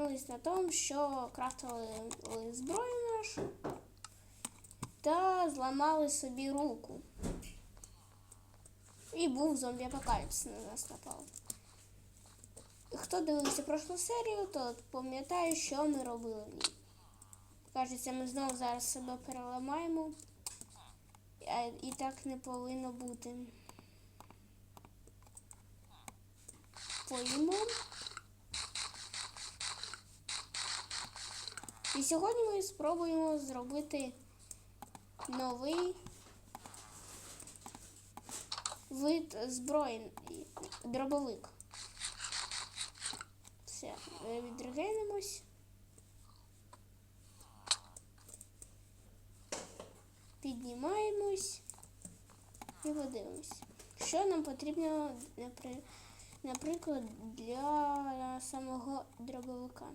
зупинились на тому, що крафтували зброю нашу та зламали собі руку. І був зомбі-апокаліпс на нас напав. Хто дивився прошлу серію, то пам'ятає, що ми робили в ній. Кажеться, ми знову зараз себе переламаємо. І так не повинно бути. Поїмо. І сьогодні ми спробуємо зробити новий вид зброї дробовик. Все, відрегенимось. Піднімаємось і подивимось, що нам потрібно, наприклад, для самого дробовика.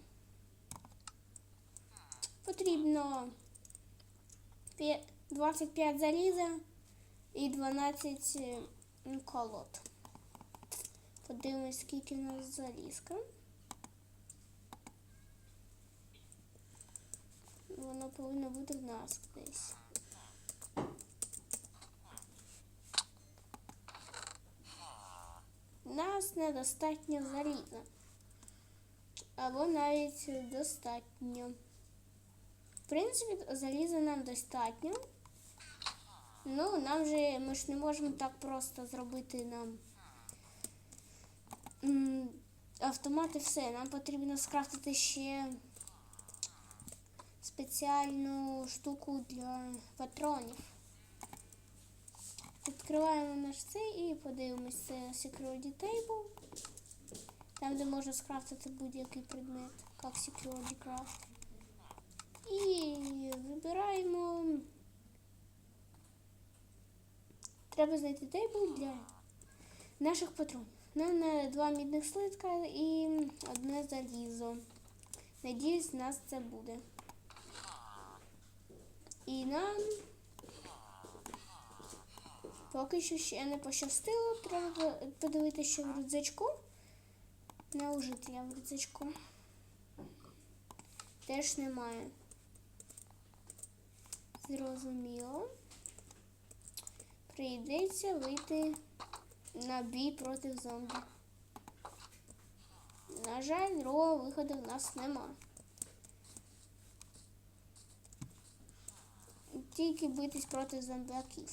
Потрібно 25 заліза і 12 е, колод. Подивимось, скільки у нас залізка. Воно повинно бути в нас десь. Нас недостатньо заліза. Або навіть достатньо. В принципі, заліза нам достатньо. Ну, нам же ми ж не можемо так просто зробити нам м, автомат і все. Нам потрібно скрафтити ще спеціальну штуку для патронів. Відкриваємо наш цей і подивимось це Security Table. Там, де можна скрафтити будь-який предмет, як Security Craft. І вибираємо. Треба знайти тейбл для наших патронів. Нам на два мідних слитка і одне залізо. Надіюсь, нас це буде. І нам поки що ще не пощастило. Треба подивитися, що в рюкзачку. Не ужити я в рюкзачку. Теж немає. Зрозуміло. Прийдеться вийти на бій проти зомбі. На жаль, другого виходу в нас нема. Тільки битись проти зомбаків.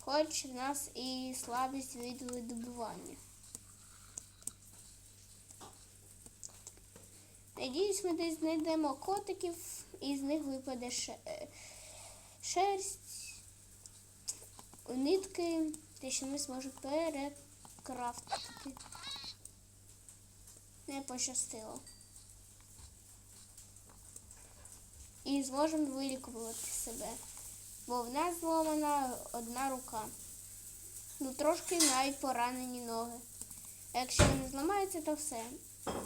Хоч в нас і слабість від видобування. Надіюсь, ми десь знайдемо котиків і з них випаде е, шерсть, нитки, те, що ми зможемо перекрафтити. Не пощастило. І зможемо вилікувати себе. Бо в нас зломана одна рука. Ну, трошки навіть поранені ноги. Якщо не зламається, то все.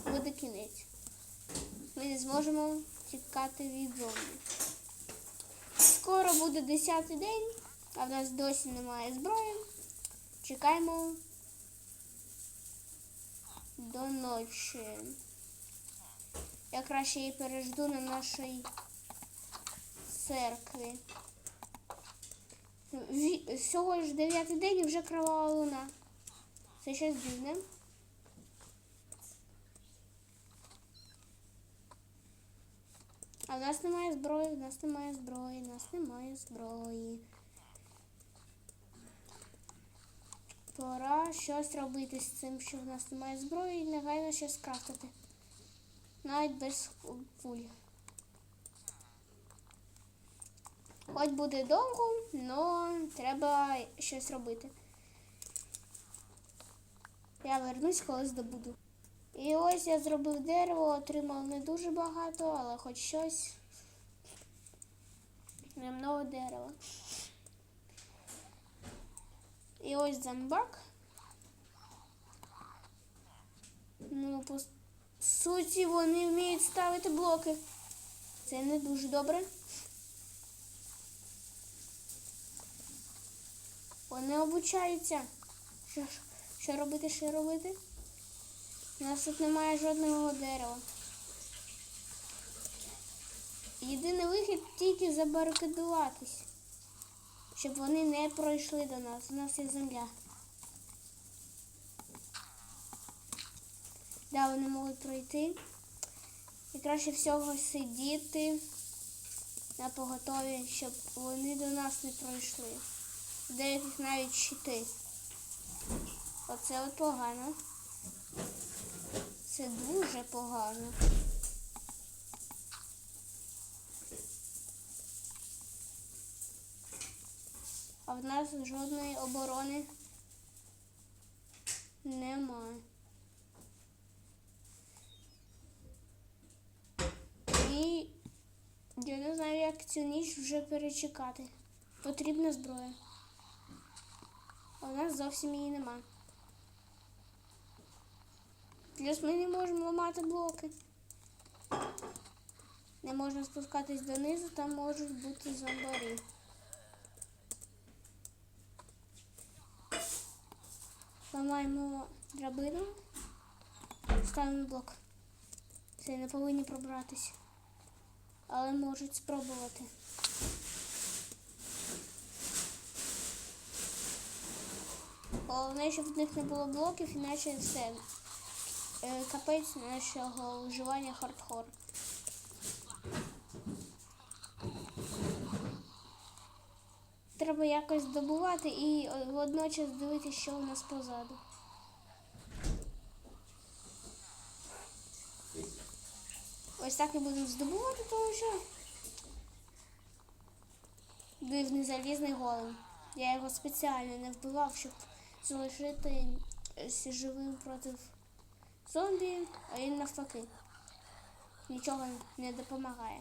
Буде кінець. Ми не зможемо тікати від зомбі. Скоро буде 10 день, а в нас досі немає зброї. Чекаємо до ночі. Я краще її пережду на нашій церкві. Ві- Всього ж 9 день і вже кривава луна. Це щось дивне. А в нас немає зброї, в нас немає зброї, в нас немає зброї. Пора щось робити з цим, що в нас немає зброї, і негайно щось крафтити. Навіть без пуль. Хоч буде довго, але треба щось робити. Я вернусь, коли здобуду. І ось я зробив дерево, отримав не дуже багато, але хоч щось. Немного дерева. І ось зомбак. Ну, по суті, вони вміють ставити блоки. Це не дуже добре. Вони обучаються. Що, Що робити, що робити? У нас тут немає жодного дерева. Єдиний вихід тільки забарикадуватись, щоб вони не пройшли до нас. У нас є земля. Да, вони можуть пройти. І краще всього сидіти на поготові, щоб вони до нас не пройшли. Деяких навіть щити. Оце от погано. Це дуже погано. А в нас жодної оборони немає. І я не знаю, як цю ніч вже перечекати. Потрібна зброя. А у нас зовсім її нема. Плюс ми не можемо ламати блоки. Не можна спускатись донизу, там можуть бути зомбарі. Ламаємо драбину, ставимо блок. Це не повинні пробратися. Але можуть спробувати. Головне, щоб в них не було блоків, іначе все. Е, Капець нашого виживання хардкор. Треба якось добувати і е, водночас дивитися, що у нас позаду. Ось так і будемо здобувати, тому що дивний залізний голем. Я його спеціально не вбивав, щоб залишити е, живим проти зомбі, а він навпаки. Нічого не допомагає.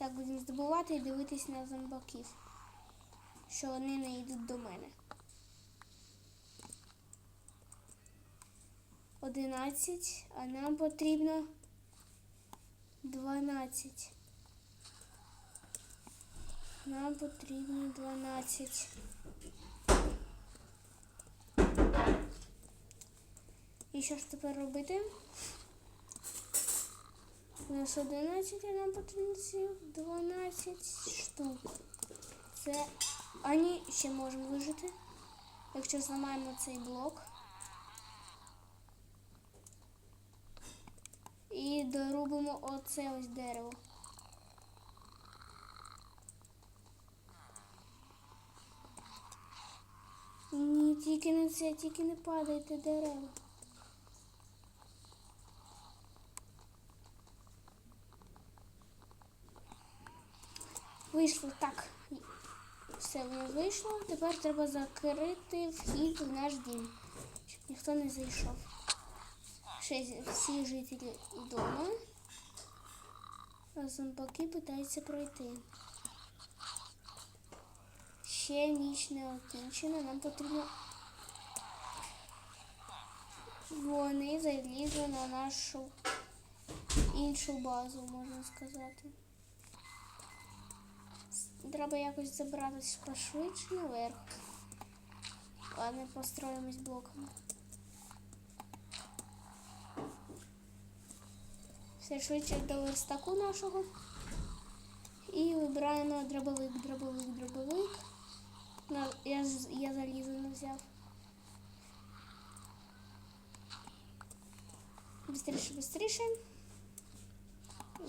Так будемо здобувати і дивитись на зомбаків, що вони не йдуть до мене. Одинадцять, а нам потрібно дванадцять. Нам потрібно 12. І що ж тепер робити? У нас 11, а нам потрібно 12 штук. Це ані ще можемо вижити, якщо зламаємо цей блок. І дорубимо оце ось дерево. Тільки не це, тільки не падайте дерева. Вийшло так. Все воно вийшло. Тепер треба закрити вхід в наш дім, щоб ніхто не зайшов. Ще всі жителі вдома. А зомбаки питаються пройти. Ще ніч не окінчена, нам потрібно. Вони залізли на нашу іншу базу, можна сказати. Треба якось забратися пошвидше наверх. Ладно, построїмось блоками. Все швидше до верстаку нашого. І вибираємо дробовик, дробовик, дробовик. Я, я залізо не взяв. Быстріше, быстріше.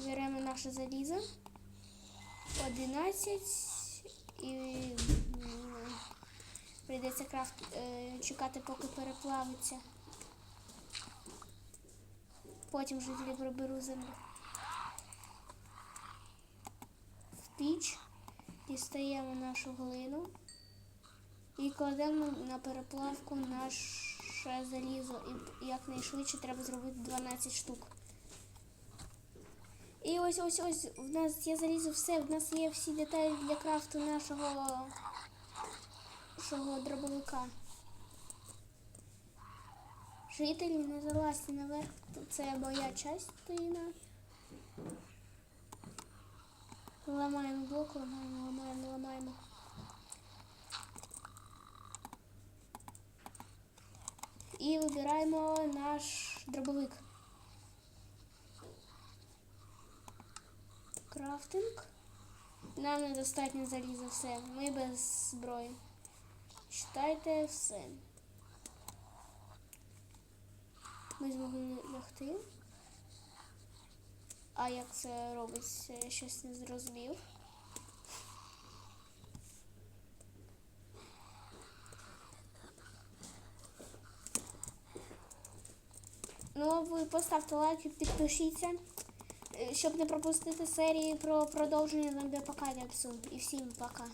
Беремо наше залізо. 11 і прийдеться крафт е, чекати, поки переплавиться. Потім жителі приберу землю. В піч дістаємо нашу глину і кладемо на переплавку наше залізо. І якнайшвидше треба зробити 12 штук. І ось ось ось в нас є залізо все, в нас є всі деталі для крафту нашого, нашого дробовика. Жителі не залазьте наверх, це моя частина. Ламаємо блок, ламаємо, ламаємо, ламаємо. І вибираємо наш дробовик. Крафтинг. Нам недостатньо заліза все. Ми без зброї. Читайте все. Ми змогли лягти. А як це робиться, я щось не зрозумів. Ну, ви поставте лайк і підпишіться, е, щоб не пропустити серії про продовження на апокаліпсу. І всім пока.